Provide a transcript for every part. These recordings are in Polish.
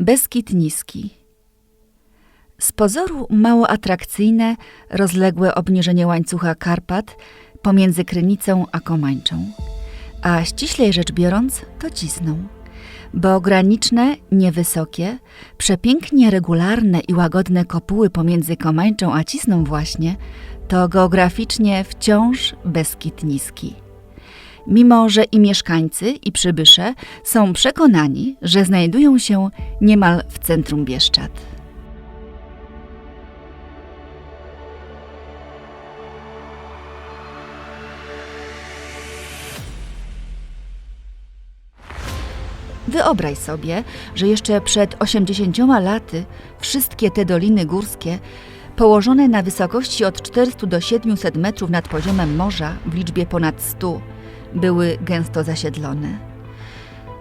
Beskid Niski. Z pozoru mało atrakcyjne, rozległe obniżenie łańcucha Karpat pomiędzy Krynicą a Komańczą. A ściślej rzecz biorąc, to cisną. Bo graniczne, niewysokie, przepięknie regularne i łagodne kopuły pomiędzy Komańczą a Cisną właśnie, to geograficznie wciąż Beskid Niski mimo że i mieszkańcy, i przybysze są przekonani, że znajdują się niemal w centrum Bieszczad. Wyobraź sobie, że jeszcze przed 80 laty wszystkie te doliny górskie, położone na wysokości od 400 do 700 metrów nad poziomem morza w liczbie ponad 100, były gęsto zasiedlone.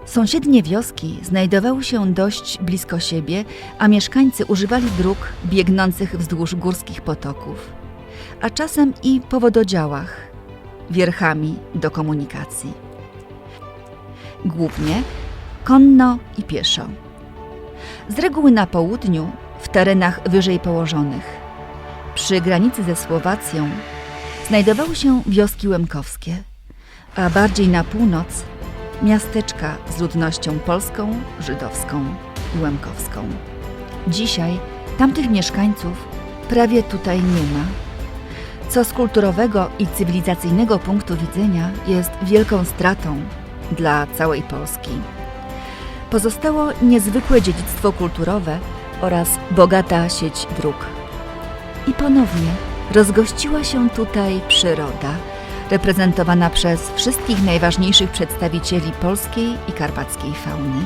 Sąsiednie wioski znajdowały się dość blisko siebie, a mieszkańcy używali dróg biegnących wzdłuż górskich potoków, a czasem i po wododziałach, wierchami do komunikacji. Głównie konno i pieszo. Z reguły na południu, w terenach wyżej położonych. Przy granicy ze Słowacją znajdowały się wioski łemkowskie, a bardziej na północ miasteczka z ludnością polską, żydowską i łemkowską. Dzisiaj tamtych mieszkańców prawie tutaj nie ma, co z kulturowego i cywilizacyjnego punktu widzenia jest wielką stratą dla całej Polski. Pozostało niezwykłe dziedzictwo kulturowe oraz bogata sieć dróg. I ponownie rozgościła się tutaj przyroda, reprezentowana przez wszystkich najważniejszych przedstawicieli polskiej i karpackiej fauny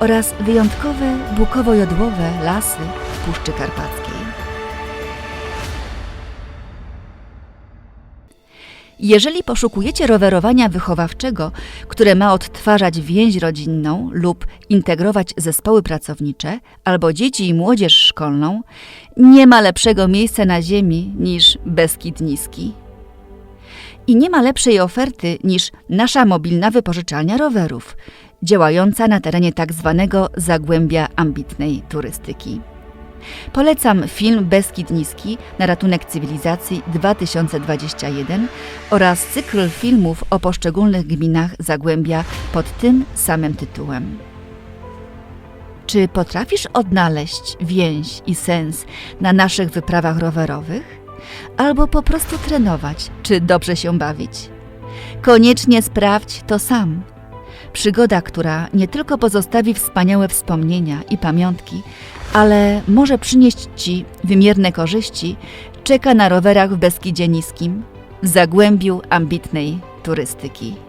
oraz wyjątkowe bukowo-jodłowe lasy Puszczy Karpackiej. Jeżeli poszukujecie rowerowania wychowawczego, które ma odtwarzać więź rodzinną lub integrować zespoły pracownicze albo dzieci i młodzież szkolną, nie ma lepszego miejsca na ziemi niż Beskid Niski. I nie ma lepszej oferty niż nasza mobilna wypożyczalnia rowerów, działająca na terenie tak zwanego zagłębia ambitnej turystyki. Polecam film Beskid Niski na ratunek cywilizacji 2021 oraz cykl filmów o poszczególnych gminach Zagłębia pod tym samym tytułem. Czy potrafisz odnaleźć więź i sens na naszych wyprawach rowerowych? Albo po prostu trenować, czy dobrze się bawić? Koniecznie sprawdź to sam. Przygoda, która nie tylko pozostawi wspaniałe wspomnienia i pamiątki, ale może przynieść Ci wymierne korzyści, czeka na rowerach w Beskidzie Niskim, w zagłębiu ambitnej turystyki.